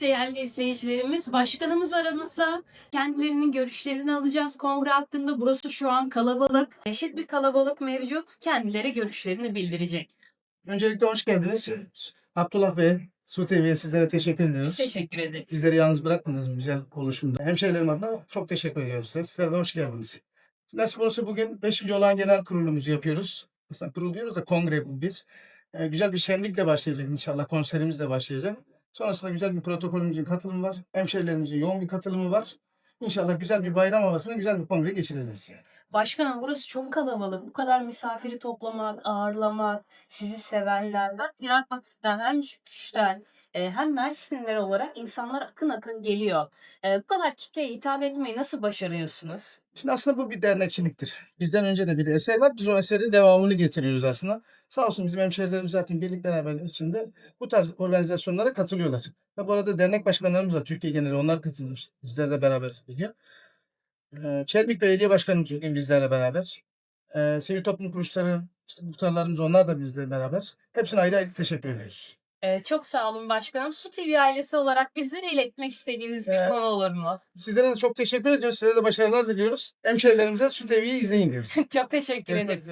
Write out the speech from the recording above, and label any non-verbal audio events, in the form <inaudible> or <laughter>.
merhaba değerli izleyicilerimiz. Başkanımız aramızda. Kendilerinin görüşlerini alacağız kongre hakkında. Burası şu an kalabalık. Eşit bir kalabalık mevcut. Kendileri görüşlerini bildirecek. Öncelikle hoş geldiniz. Abdullah Bey, Su TV'ye sizlere teşekkür ediyoruz. Biz teşekkür ederiz. Bizleri yalnız bırakmadınız bu güzel oluşumda. Hemşehrilerim adına çok teşekkür ediyorum size. Sizlere de hoş geldiniz. Nasip olursa bugün 5. olan genel kurulumuzu yapıyoruz. Aslında kurul diyoruz da kongre bu bir. Ee, güzel bir şenlikle başlayacak inşallah. Konserimiz de başlayacak. Sonrasında güzel bir protokolümüzün katılımı var. Hemşehrilerimizin yoğun bir katılımı var. İnşallah güzel bir bayram havasını güzel bir kongre geçireceğiz. Başkanım burası çok kalabalık. Bu kadar misafiri toplamak, ağırlamak, sizi sevenler. Bak Diyarbakır'dan hem Şüküş'ten e, hem Mersinler olarak insanlar akın akın geliyor. E, bu kadar kitleye hitap etmeyi nasıl başarıyorsunuz? Şimdi aslında bu bir dernekçiliktir. Bizden önce de bir eser var. Biz o eserin devamını getiriyoruz aslında. Sağ olsun bizim hemşehrilerimiz zaten birlik beraberlik içinde bu tarz organizasyonlara katılıyorlar. Ve bu arada dernek başkanlarımız var. Türkiye geneli onlar katılmış. Bizlerle beraber geliyor. Ee, Çelbik Belediye Başkanımız bugün bizlerle beraber. Ee, sivil toplum kuruluşları, işte muhtarlarımız onlar da bizle beraber. Hepsine ayrı ayrı teşekkür ediyoruz. E, çok sağ olun başkanım. Su TV ailesi olarak bizlere iletmek istediğiniz bir Ee, konu olur mu? Sizlere de çok teşekkür ediyoruz. Size de başarılar diliyoruz. Hemşehrilerimize Su TV'yi izleyin diyoruz. <laughs> çok teşekkür ederiz.